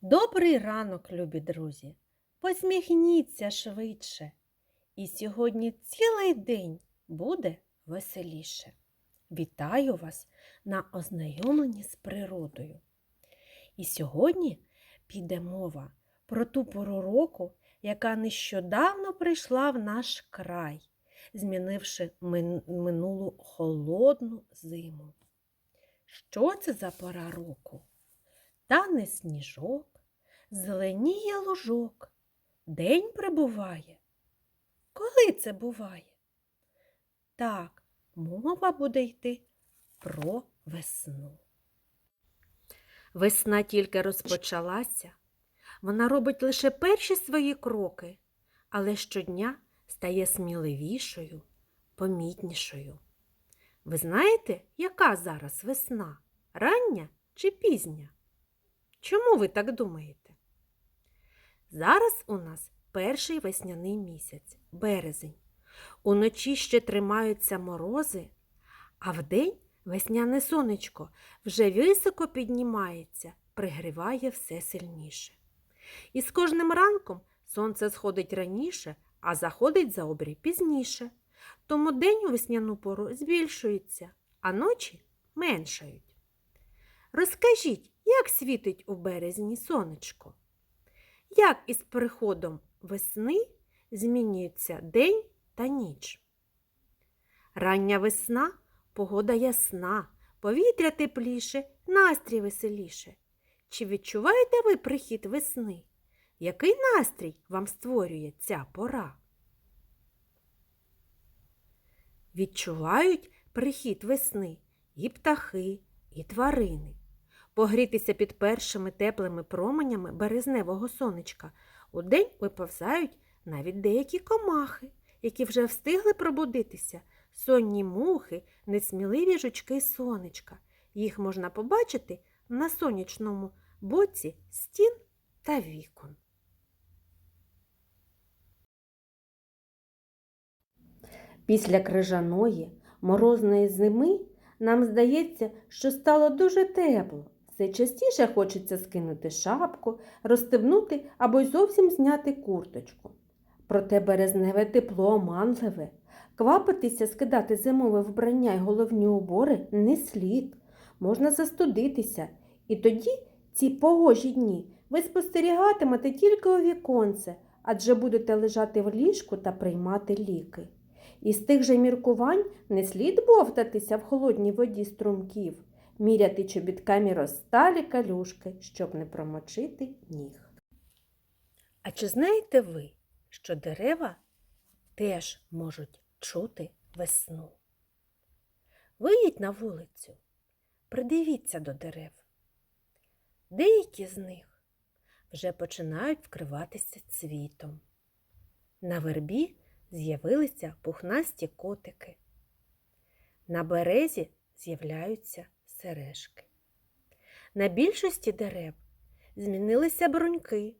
Добрий ранок, любі друзі! Посміхніться швидше. І сьогодні цілий день буде веселіше. Вітаю вас на ознайомленні з природою. І сьогодні піде мова про ту пору року, яка нещодавно прийшла в наш край, змінивши минулу холодну зиму. Що це за пора року? Тане сніжок, зеленіє лужок, день прибуває. Коли це буває? Так, мова буде йти про весну. Весна тільки розпочалася. Вона робить лише перші свої кроки, але щодня стає сміливішою, помітнішою. Ви знаєте, яка зараз весна? Рання чи пізня? Чому ви так думаєте? Зараз у нас перший весняний місяць березень. Уночі ще тримаються морози, а вдень весняне сонечко вже високо піднімається, пригріває все сильніше. І з кожним ранком сонце сходить раніше, а заходить за обрій пізніше. Тому день у весняну пору збільшується, а ночі меншають. Розкажіть, як світить у березні сонечко? Як із приходом весни змінюється день та ніч? Рання весна погода ясна, повітря тепліше, настрій веселіше. Чи відчуваєте ви прихід весни? Який настрій вам створює ця пора? Відчувають прихід весни і птахи, і тварини. Погрітися під першими теплими променями березневого сонечка удень виповзають навіть деякі комахи, які вже встигли пробудитися, сонні мухи, несміливі жучки сонечка. Їх можна побачити на сонячному боці стін та вікон. Після крижаної, морозної зими нам здається, що стало дуже тепло. Все частіше хочеться скинути шапку, розстебнути або й зовсім зняти курточку. Проте березневе тепло оманливе. Квапитися скидати зимове вбрання й головні убори не слід. Можна застудитися. І тоді ці погожі дні ви спостерігатимете тільки у віконце, адже будете лежати в ліжку та приймати ліки. Із тих же міркувань не слід бовтатися в холодній воді струмків, міряти чобітками розсталі калюшки, щоб не промочити ніг. А чи знаєте ви, що дерева теж можуть чути весну? Виїдь на вулицю, придивіться до дерев. Деякі з них вже починають вкриватися цвітом. На вербі з'явилися пухнасті котики. На березі з'являються сережки. На більшості дерев змінилися бруньки,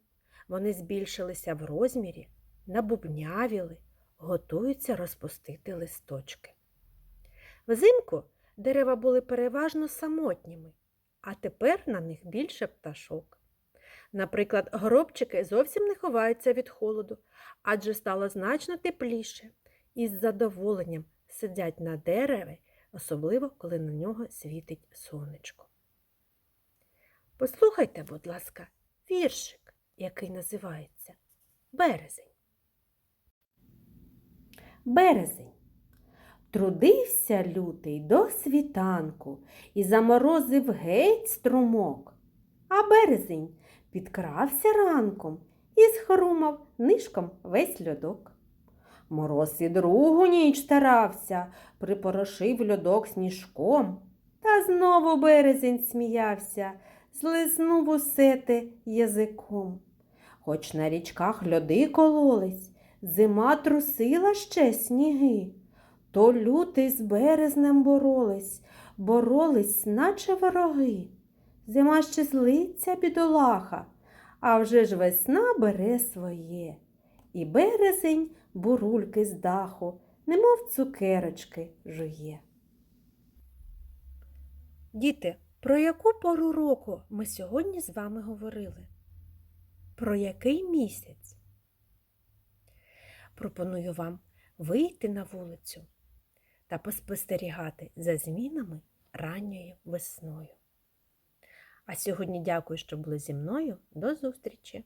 вони збільшилися в розмірі, набубнявіли, готуються розпустити листочки. Взимку дерева були переважно самотніми, а тепер на них більше пташок. Наприклад, горобчики зовсім не ховаються від холоду, адже стало значно тепліше і з задоволенням сидять на дереві, особливо коли на нього світить сонечко. Послухайте, будь ласка, віршик, який називається Березень. Березень. Трудився лютий до світанку і заморозив геть струмок. А березень підкрався ранком і схрумав нишком весь льодок. Мороз і другу ніч старався, припорошив льодок сніжком. Та знову березень сміявся, злизнув усе те язиком. Хоч на річках льоди кололись, зима трусила ще сніги, то лютий з березнем боролись, боролись, наче вороги. Зима ще злиться бідолаха, а вже ж весна бере своє. І березень бурульки з даху, немов цукерочки жує. Діти, про яку пору року ми сьогодні з вами говорили? Про який місяць? Пропоную вам вийти на вулицю та поспостерігати за змінами ранньою весною. А сьогодні дякую, що були зі мною. До зустрічі!